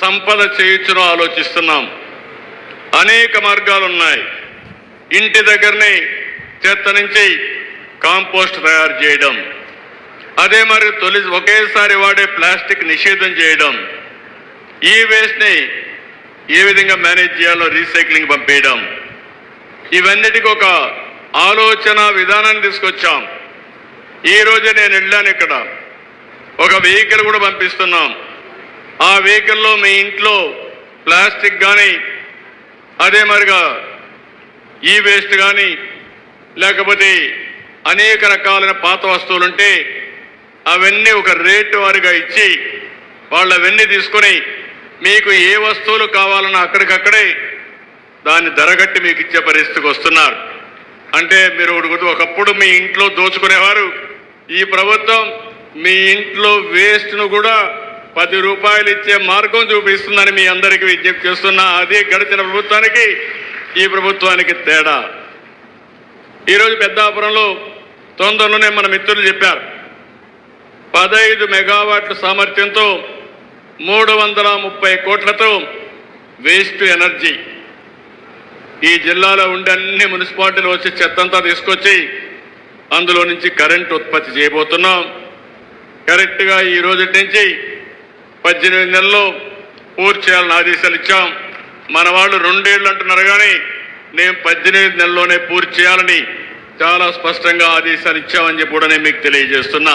సంపద చేయొచ్చునో ఆలోచిస్తున్నాం. అనేక మార్గాలు ఉన్నాయి ఇంటి దగ్గరనే చెత్త నుంచి కాంపోస్ట్ తయారు చేయడం. అదే మరి తొలి ఒకేసారి వాడే ప్లాస్టిక్ నిషేధం చేయడం. ఈ వేస్ట్ని ఏ విధంగా మేనేజ్ చేయాలో రీసైక్లింగ్ పంపేయడం. ఇవన్నిటికీ ఒక ఆలోచన విధానాన్ని తీసుకొచ్చాం. ఈ రోజే నేను వెళ్ళాను ఇక్కడ. ఒక వెహికల్ కూడా పంపిస్తున్నాం. ఆ వెహికల్లో మీ ఇంట్లో ప్లాస్టిక్ కానీ అదే మరిగా ఈ వేస్ట్ కానీ లేకపోతే అనేక రకాలైన పాత వస్తువులుంటే అవన్నీ ఒక రేటు వారిగా ఇచ్చి వాళ్ళు అవన్నీ తీసుకొని మీకు ఏ వస్తువులు కావాలన్నా అక్కడికక్కడే దాన్ని ధరగట్టి మీకు ఇచ్చే పరిస్థితికి వస్తున్నారు. అంటే మీరు ఒకటి ఒకప్పుడు మీ ఇంట్లో దోచుకునేవారు. ఈ ప్రభుత్వం మీ ఇంట్లో వేస్ట్ను కూడా పది రూపాయలు ఇచ్చే మార్గం చూపిస్తుందని మీ అందరికీ విజ్ఞప్తి చేస్తున్నా. అదే గడిచిన ప్రభుత్వానికి ఈ ప్రభుత్వానికి తేడా. ఈరోజు పెద్దాపురంలో తొందరలోనే మన మిత్రులు చెప్పారు. పదహైదు మెగావాట్ల సామర్థ్యంతో మూడు వందల ముప్పై కోట్లతో వేస్ట్ ఎనర్జీ. ఈ జిల్లాలో ఉండే అన్ని మున్సిపాలిటీలు వచ్చి చెత్తంతా తీసుకొచ్చి అందులో నుంచి కరెంట్ ఉత్పత్తి చేయబోతున్నాం. కరెక్ట్గా ఈ రోజు నుంచి పద్దెనిమిది నెలల్లో పూర్తి చేయాలని ఆదేశాలు ఇచ్చాం. మన వాళ్ళు రెండేళ్ళు అంటున్నారు కానీ నేను పద్దెనిమిది నెలల్లోనే పూర్తి చేయాలని చాలా స్పష్టంగా ఆదేశాలు ఇచ్చామని చెప్పి కూడా నేను మీకు తెలియజేస్తున్నా.